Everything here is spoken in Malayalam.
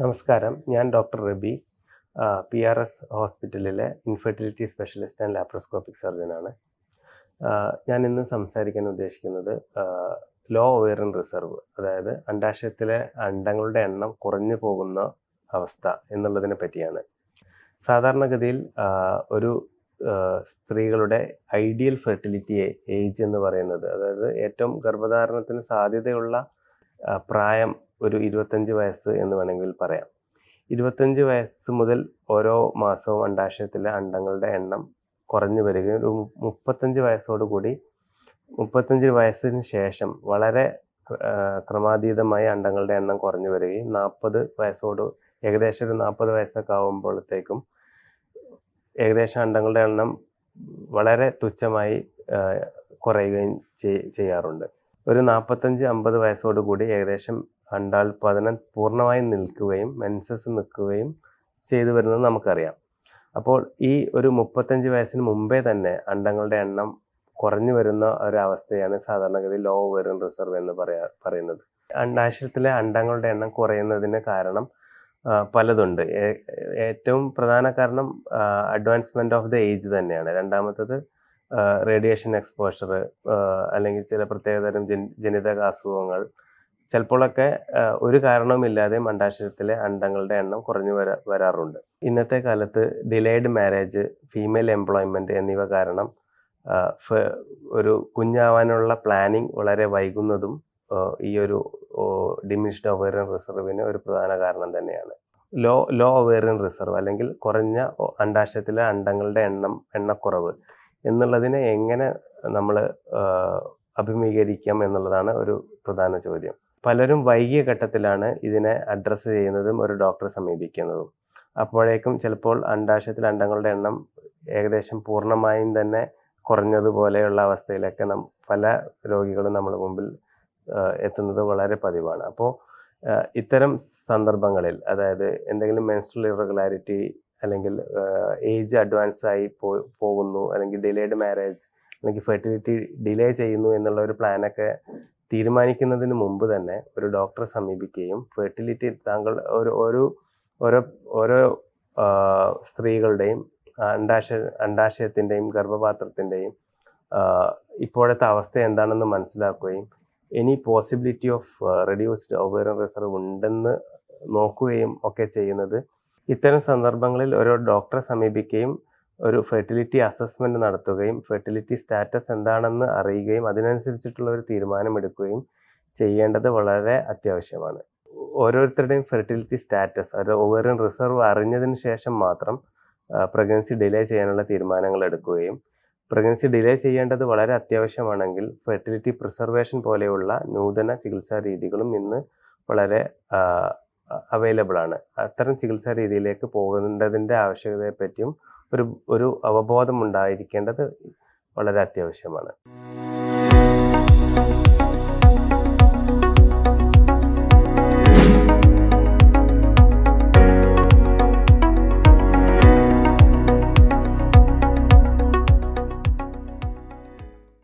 നമസ്കാരം. ഞാൻ doctor Rabi. P R S ഹോസ്പിറ്റലിലെ ഇൻഫെർട്ടിലിറ്റി സ്പെഷ്യലിസ്റ്റ് ആൻഡ് ലാപ്രോസ്കോപ്പിക് സർജനാണ്. ഞാൻ ഇന്ന് സംസാരിക്കാൻ ഉദ്ദേശിക്കുന്നത് ലോ ഓവറിൻ റിസർവ് അതായത് അണ്ടാശയത്തിലെ അണ്ടങ്ങളുടെ എണ്ണം കുറഞ്ഞു പോകുന്ന അവസ്ഥ എന്നുള്ളതിനെ പറ്റിയാണ്. സാധാരണഗതിയിൽ ഒരു സ്ത്രീകളുടെ ഐഡിയൽ ഫെർട്ടിലിറ്റി ഏജ് എന്ന് പറയുന്നത് അതായത് ഏറ്റവും ഗർഭധാരണത്തിന് സാധ്യതയുള്ള പ്രായം ഒരു ഇരുപത്തഞ്ച് വയസ്സ് എന്ന് വേണമെങ്കിൽ പറയാം. ഇരുപത്തഞ്ച് വയസ്സ് മുതൽ ഓരോ മാസവും അണ്ടാശയത്തിലെ അണ്ടങ്ങളുടെ എണ്ണം കുറഞ്ഞു വരികയും ഒരു മുപ്പത്തഞ്ച് വയസ്സോടുകൂടി മുപ്പത്തഞ്ച് വയസ്സിന് ശേഷം വളരെ ക്രമാതീതമായി അണ്ടങ്ങളുടെ എണ്ണം കുറഞ്ഞു വരികയും നാൽപ്പത് വയസ്സോട് ഏകദേശം ഒരു നാൽപ്പത് വയസ്സൊക്കെ ആകുമ്പോഴത്തേക്കും ഏകദേശം അണ്ടങ്ങളുടെ എണ്ണം വളരെ തുച്ഛമായി കുറയുകയും ചെയ്യാറുണ്ട്. ഒരു നാൽപ്പത്തഞ്ച് അമ്പത് വയസ്സോടുകൂടി ഏകദേശം അണ്ടാൽപാദനം പൂർണമായും നിൽക്കുകയും മെൻസസ് നിൽക്കുകയും ചെയ്തു വരുന്നത് നമുക്കറിയാം. അപ്പോൾ ഈ ഒരു മുപ്പത്തഞ്ച് വയസ്സിന് മുമ്പേ തന്നെ അണ്ടങ്ങളുടെ എണ്ണം കുറഞ്ഞു വരുന്ന ഒരവസ്ഥയാണ് സാധാരണഗതി ലോ വെറും റിസർവ് എന്ന് പറയാ പറയുന്നത്. അണ്ടാശയത്തിലെ അണ്ടങ്ങളുടെ എണ്ണം കുറയുന്നതിന് കാരണം പലതുണ്ട്. ഏറ്റവും പ്രധാന കാരണം അഡ്വാൻസ്മെന്റ് ഓഫ് ദ ഏജ് തന്നെയാണ്. രണ്ടാമത്തത് റേഡിയേഷൻ എക്സ്പോഷർ അല്ലെങ്കിൽ ചില പ്രത്യേകതരം ജനിതക അസുഖങ്ങൾ ചിലപ്പോഴൊക്കെ ഒരു കാരണവുമില്ലാതെ മണ്ടാശ്രത്തിലെ അണ്ടങ്ങളുടെ എണ്ണം കുറഞ്ഞു വരാ വരാറുണ്ട്. ഇന്നത്തെ കാലത്ത് ഡിലേഡ് മാരേജ് ഫീമെയിൽ എംപ്ലോയ്മെന്റ് എന്നിവ കാരണം ഒരു കുഞ്ഞാവാനുള്ള പ്ലാനിങ് വളരെ വൈകുന്നതും ഈ ഒരു ഡിമിനിഷ്ഡ് ഒവേറിയൻ റിസർവിന് ഒരു പ്രധാന കാരണം തന്നെയാണ്. ലോ ലോ ഒവേറിയൻ റിസർവ് അല്ലെങ്കിൽ കുറഞ്ഞ അണ്ടാശയത്തിലെ അണ്ടങ്ങളുടെ എണ്ണം എണ്ണക്കുറവ് എന്നുള്ളതിനെ എങ്ങനെ നമ്മൾ അഭിമുഖീകരിക്കാം എന്നുള്ളതാണ് ഒരു പ്രധാന ചോദ്യം. പലരും വൈകിയ ഘട്ടത്തിലാണ് ഇതിനെ അഡ്രസ്സ് ചെയ്യുന്നതും ഒരു ഡോക്ടറെ സമീപിക്കുന്നതും. അപ്പോഴേക്കും ചിലപ്പോൾ അണ്ടാശയത്തിൽ അണ്ടങ്ങളുടെ എണ്ണം ഏകദേശം പൂർണമായും തന്നെ കുറഞ്ഞതുപോലെയുള്ള അവസ്ഥയിലൊക്കെ നം പല രോഗികളും നമ്മൾ മുമ്പിൽ എത്തുന്നത് വളരെ പതിവാണ്. അപ്പോൾ ഇത്തരം സന്ദർഭങ്ങളിൽ അതായത് എന്തെങ്കിലും മെൻസ്ട്രൽ ഇറഗുലാരിറ്റി അല്ലെങ്കിൽ ഏജ് അഡ്വാൻസ് ആയി പോകുന്നു അല്ലെങ്കിൽ ഡിലേഡ് മാരേജ് അല്ലെങ്കിൽ ഫെർട്ടിലിറ്റി ഡിലേ ചെയ്യുന്നു എന്നുള്ള ഒരു പ്ലാനൊക്കെ തീരുമാനിക്കുന്നതിന് മുമ്പ് തന്നെ ഒരു ഡോക്ടറെ സമീപിക്കുകയും ഫെർട്ടിലിറ്റി താങ്കൾ ഒരു ഒരു ഓരോ ഓരോ സ്ത്രീകളുടെയും അണ്ടാശയ അണ്ടാശയത്തിന്റെയും ഗർഭപാത്രത്തിന്റെയും ഇപ്പോഴത്തെ അവസ്ഥ എന്താണെന്ന് മനസ്സിലാക്കുകയും any possibility of reduced ovarian reserve ഉണ്ടെന്ന് നോക്കുകയും ഒക്കെ ചെയ്യുന്നത് ഇത്തരം സന്ദർഭങ്ങളിൽ ഓരോ ഡോക്ടറെ സമീപിക്കുകയും ഒരു ഫെർട്ടിലിറ്റി അസസ്മെന്റ് നടത്തുകയും ഫെർട്ടിലിറ്റി സ്റ്റാറ്റസ് എന്താണെന്ന് അറിയുകയും അതിനനുസരിച്ചിട്ടുള്ള ഒരു തീരുമാനമെടുക്കുകയും ചെയ്യേണ്ടത് വളരെ അത്യാവശ്യമാണ്. ഓരോരുത്തരുടെയും ഫെർട്ടിലിറ്റി സ്റ്റാറ്റസ് അത് ഓവറും റിസർവ് അറിഞ്ഞതിന് ശേഷം മാത്രം പ്രഗ്നൻസി ഡിലേ ചെയ്യാനുള്ള തീരുമാനങ്ങൾ എടുക്കുകയും പ്രഗ്നൻസി ഡിലേ ചെയ്യേണ്ടത് വളരെ അത്യാവശ്യമാണെങ്കിൽ ഫെർട്ടിലിറ്റി പ്രിസർവേഷൻ പോലെയുള്ള നൂതന ചികിത്സാ രീതികളും ഇന്ന് വളരെ അവൈലബിൾ ആണ്. അത്തരം ചികിത്സാ രീതിയിലേക്ക് പോകേണ്ടതിന്റെ ആവശ്യകതയെപ്പറ്റിയും ഒരു ഒരു അവബോധം ഉണ്ടായിരിക്കേണ്ടത് വളരെ അത്യാവശ്യമാണ്.